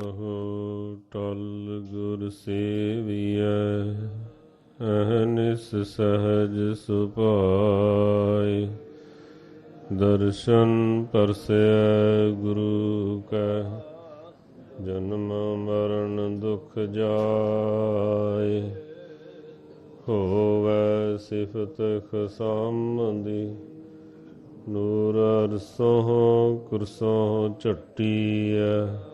ਕਹੋ ਟਲ ਗੁਰ ਸੇਵੀਐ, ਅਹਨਿਸ ਸਹਜ ਸੁਭਾਇ ਦਰਸ਼ਨ ਪਰਸੈ ਗੁਰੂ ਕੈ, ਜਨਮ ਮਰਨ ਦੁਖ ਜਾਏ। ਹੋਵੇ ਸਿਫਤ ਖਸਮਦੀ, ਨੂਰ ਅਰਸੋਂ ਕੁਰਸੋਂ ਝੱਟੀਐ।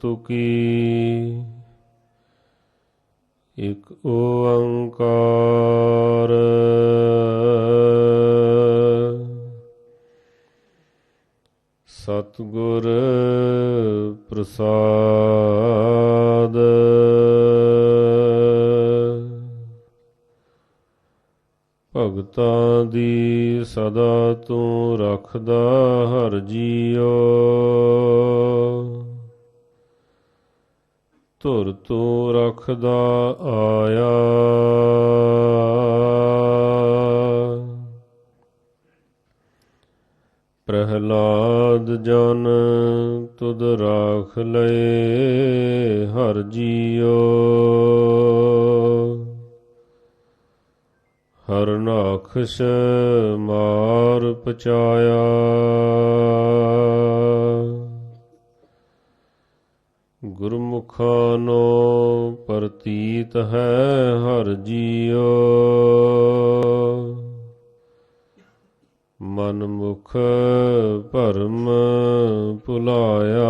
ਤੁਕੀ ਇਕ ਓੰਕਾਰ ਸਤਿਗੁਰ ਪ੍ਰਸਾਦ ਭਗਤਾਂ ਦੀ ਸਦਾ ਤੂੰ ਰੱਖਦਾ ਹਰ ਜੀਓ ਧੁਰ ਤੂੰ ਰੱਖਦਾ ਆਇਆ। ਪ੍ਰਹਲਾਦ ਜਨ ਤੁਧ ਰਾਖ ਲਏ, ਹਰ ਜੀਓ ਹਰ ਨਾਖਸ਼ ਮਾਰ ਪਚਾਇਆ। ਗੁਰਮੁਖਾਂ ਨੋ ਪ੍ਰਤੀਤ ਹੈ ਹਰ ਜੀਉ। ਮਨ ਮੁਖ ਭਰਮ ਭੁਲਾਇਆ।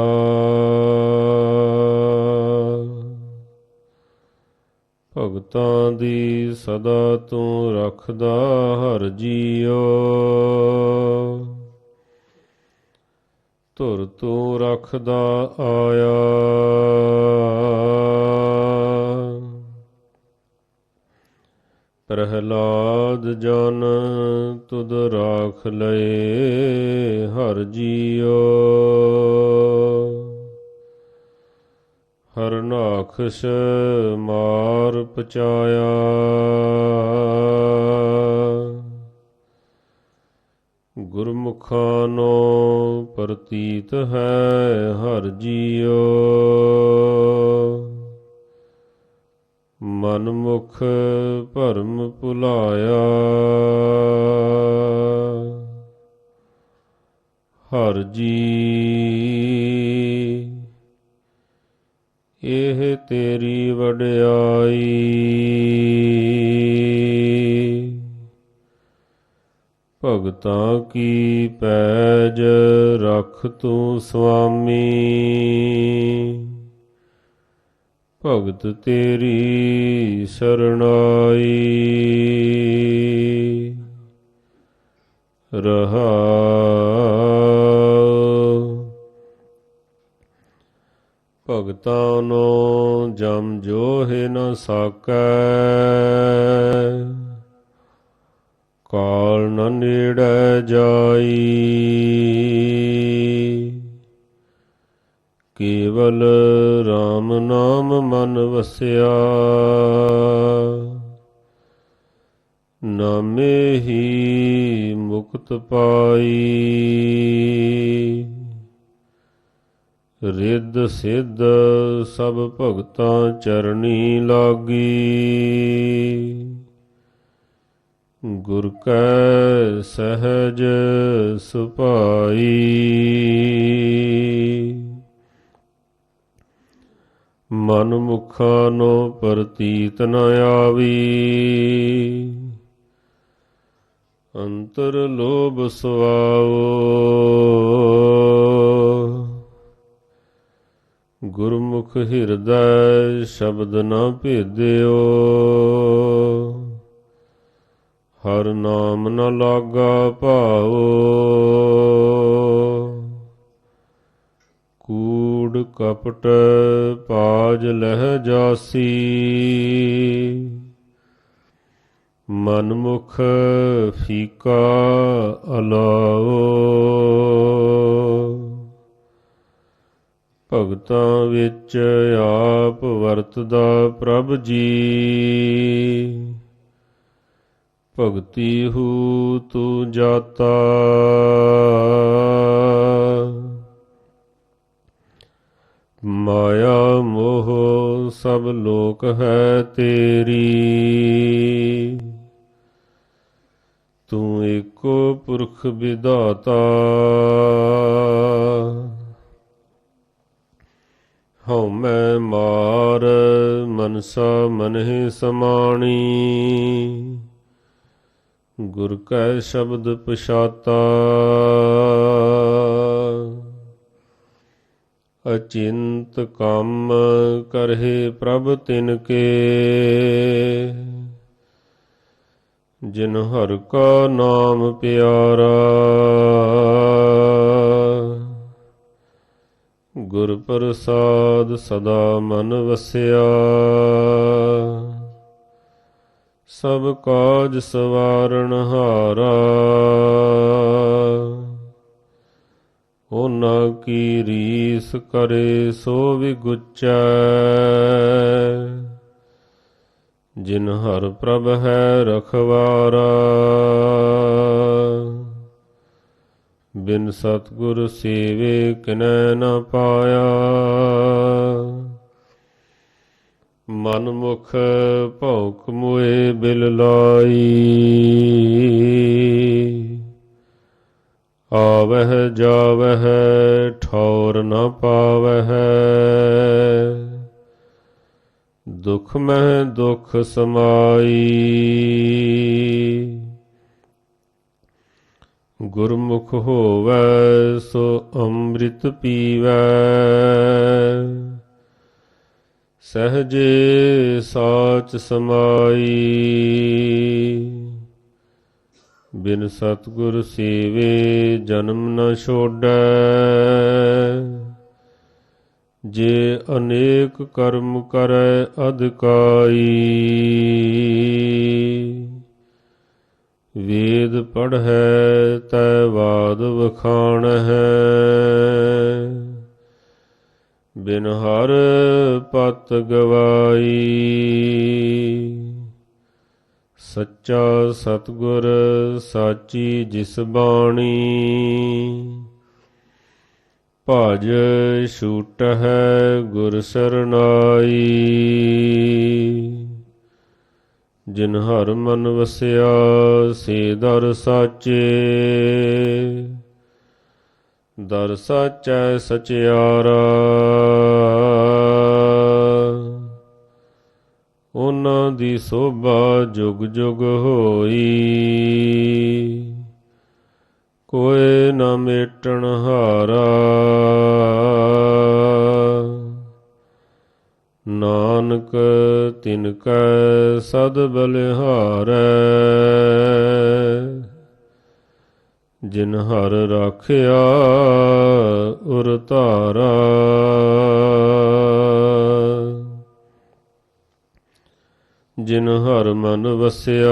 ਭਗਤਾਂ ਦੀ ਸਦਾ ਤੂੰ ਰੱਖਦਾ ਹਰ ਜੀਉ। ਧੁਰ ਤੂੰ ਰੱਖਦਾ ਆਇਆ। ਪ੍ਰਹਲਾਦ ਜਨ ਤੁਧ ਰਾਖ ਲਏ, ਹਰ ਜੀਓ। ਹਰ ਨਾਖਸ਼ ਮਾਰ ਪਚਾਇਆ। ਗੁਰਮੁਖਾਂ ਨੋ ਪ੍ਰਤੀਤ ਹੈ ਹਰ ਜੀਉ। ਮਨਮੁਖ ਭਰਮ ਭੁਲਾਇਆ। ਹਰ ਜੀ ਇਹ ਤੇਰੀ ਵਡਿਆਈ। ਭਗਤਾਂ ਕੀ ਪੈਜ ਰਖ ਤੂੰ ਸੁਆਮੀ ਭਗਤ ਤੇਰੀ ਸਰਣਾਈ। ਰਹਾ ਭਗਤਾਂ ਨੂੰ ਜਮ ਜੋਹਿ ਨ ਸਕੈ। ਕਾ ਨ ਨੇੜੈ ਜਾਈ। ਕੇਵਲ RAM ਨਾਮ ਮਨ ਵਸਿਆ। ਨਾਮੇ ਹੀ ਮੁਕਤ ਪਾਈ। ਰਿੱਧ ਸਿੱਧ ਸਭ ਭਗਤਾਂ ਚਰਣੀ ਲਾਗੀ। ਗੁਰ ਕੈ ਸਹਜ ਸੁਭਾਈ। ਮਨ ਮੁਖਾਂ ਨੂੰ ਪ੍ਰਤੀਤ ਨ ਆਵੀ। ਅੰਤਰ ਲੋਭ ਸੁਆਓ ਗੁਰਮੁਖ ਹਿਰਦੈ ਸ਼ਬਦ ਨ ਭੇਦਿਓ। ਹਰ ਨਾਮ ਨ ਲਾਗਾ ਭਾਓ ਕੂੜ ਕਪਟ ਪਾਜ ਲਹਿ ਜਾਸੀ। ਮਨਮੁਖ ਫੀਕਾ ਅਲਾਓ ਭਗਤਾਂ ਵਿੱਚ ਆਪ ਵਰਤਦਾ ਪ੍ਰਭ ਜੀ। ਭਗਤੀ ਹੂ ਤੂੰ ਜਾਤਾ। ਮਾਇਆ ਮੋਹ ਸਭ ਲੋਕ ਹੈ ਤੇਰੀ। ਤੂੰ ਏਕੋ ਪੁਰਖ ਵਿਦਾਤਾ ਹਉ ਮੈਂ ਮਾਰ ਮਨਸਾ ਮਨਹਿ ਸਮਾਣੀ। ਗੁਰ ਕੈ ਸ਼ਬਦ ਪਛਾਤਾ। ਅਚਿੰਤ ਕੰਮ ਕਰਹਿ ਪ੍ਰਭ ਤਿਨ ਕੇ। ਜਿਨ ਹਰ ਕਾ ਨਾਮ ਪਿਆਰਾ। ਗੁਰ ਪ੍ਰਸਾਦ ਸਦਾ ਮਨ ਵਸਿਆ। ਸਭ ਕਾਜ ਸਵਾਰਨ ਹਾਰਾ। ਉਹਨਾਂ ਕੀ ਰੀਸ ਕਰੇ ਸੋ ਵੀ ਵਿਗੁਚੈ। ਜਿਨ ਹਰ ਪ੍ਰਭ ਹੈ ਰਖਵਾਰਾ। ਬਿਨ ਸਤਗੁਰ ਸੇਵੇ ਕਿਨੈ ਨ ਪਾਇਆ। ਮਨਮੁਖ ਭੌਕ ਮੁਏ ਬਿਲ ਲਾਈ। ਆਵਹਿ ਜਾਵਹਿ, ਠੌਰ ਨ ਪਾਵਹਿ। ਦੁਖ ਮਹਿ ਦੁਖ ਸਮਾਈ। ਗੁਰਮੁਖ ਹੋਵੈ, ਸੋ ਅੰਮ੍ਰਿਤ ਪੀਵੈ। ਸਹਜੇ ਸਾਚ ਸਮਾਈ। ਬਿਨ ਸਤਗੁਰ ਸੇਵੇ ਜਨਮ ਨ ਛੋੜੈ। ਜੇ ਅਨੇਕ ਕਰਮ ਕਰੈ ਅਧਿਕਾਈ ਵੇਦ ਪੜ੍ਹੈ ਤੈ ਬਾਦ ਵਖਾਣ ਹੈ ਬਿਨ ਹਰ ਪਤ ਗਵਾਈ। ਸੱਚਾ ਸਤਗੁਰ ਸਾਚੀ ਜਿਸ ਬਾਣੀ। ਭਜ ਛੂਟ ਹੈ ਗੁਰ ਸਰਨਾਈ। ਜਿਨ ਹਰ ਮਨ ਵਸਿਆ, ਸੇ ਦਰ ਸਾਚੇ। ਦਰ ਸਾਚੈ ਸਚਿਆਰਾ। ਉਹਨਾਂ ਦੀ ਸੋਭਾ ਜੁਗ ਜੁਗ ਹੋਈ। ਕੋਏ ਨਾ ਮੇਟਣ ਹਾਰਾ। ਨਾਨਕ ਤਿਨ ਕੈ ਸਦ ਬਲਿਹਾਰੈ। ਜਿਨ ਹਰ ਰਾਖਿਆ ਉਰ ਧਾਰਾ। ਜਿਨ ਹਰ ਮਨ ਵਸਿਆ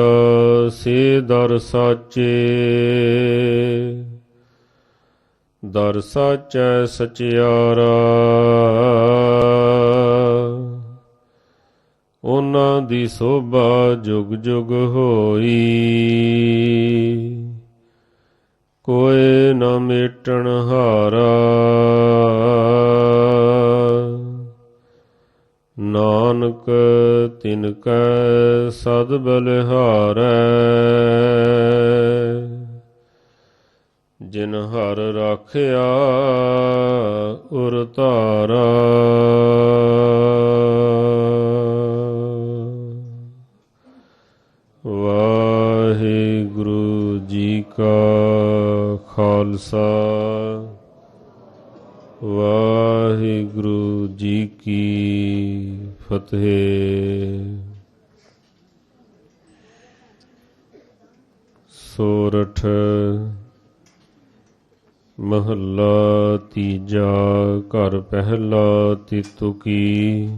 ਸੇ ਦਰ ਸਾਚੇ। ਦਰ ਸਾਚੈ ਸਚਿਆਰਾ। ਉਹਨਾਂ ਦੀ ਸੋਭਾ ਜੁਗ ਜੁਗ ਹੋਈ। ਕੋਏ ਨਾ ਮੇਟਣ ਹਾਰਾ। ਨਾਨਕ ਤਿਨ ਕੈ ਸਦ ਬਲਿਹਾਰੈ। ਜਿਨ ਹਰ ਰਾਖਿਆ ਉਰ ਧਾਰਾ। ਖਾਲਸਾ। ਵਾਹਿਗੁਰੂ ਜੀ ਕੀ ਫਤਿਹ। ਸੋਰਠ ਮਹੱਲਾ ਤੀਜਾ, ਘਰ ਪਹਿਲਾ ਤਿਤੁਕੀ।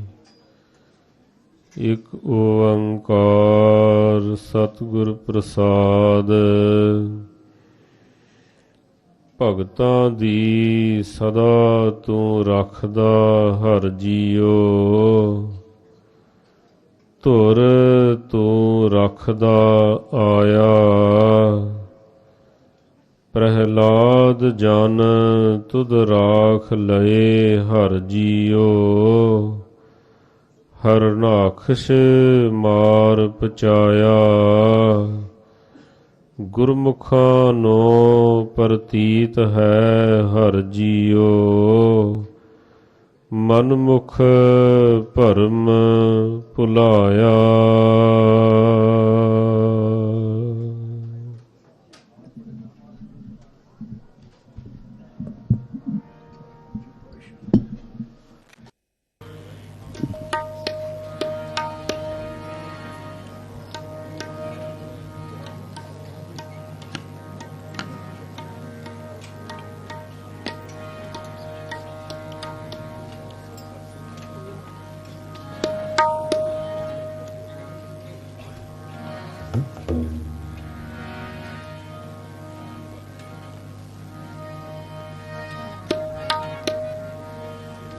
ਇਕ ਓੰਕਾਰ ਸਤਿਗੁਰ ਪ੍ਰਸਾਦ। ਭਗਤਾਂ ਦੀ ਸਦਾ ਤੂੰ ਰੱਖਦਾ ਹਰ ਜੀਓ। ਧੁਰ ਤੂੰ ਰੱਖਦਾ ਆਇਆ। ਪ੍ਰਹਿਲਾਦ ਜਨ ਤੁਧ ਰਾਖ ਲਏ ਹਰ ਜੀਓ। ਹਰਨਾਖਸ਼ ਮਾਰ ਪਚਾਇਆ। ਗੁਰਮੁਖਾਂ ਨੋ ਪ੍ਰਤੀਤ ਹੈ ਹਰ ਜੀਓ ਮਨਮੁਖ ਭਰਮ ਭੁਲਾਇਆ।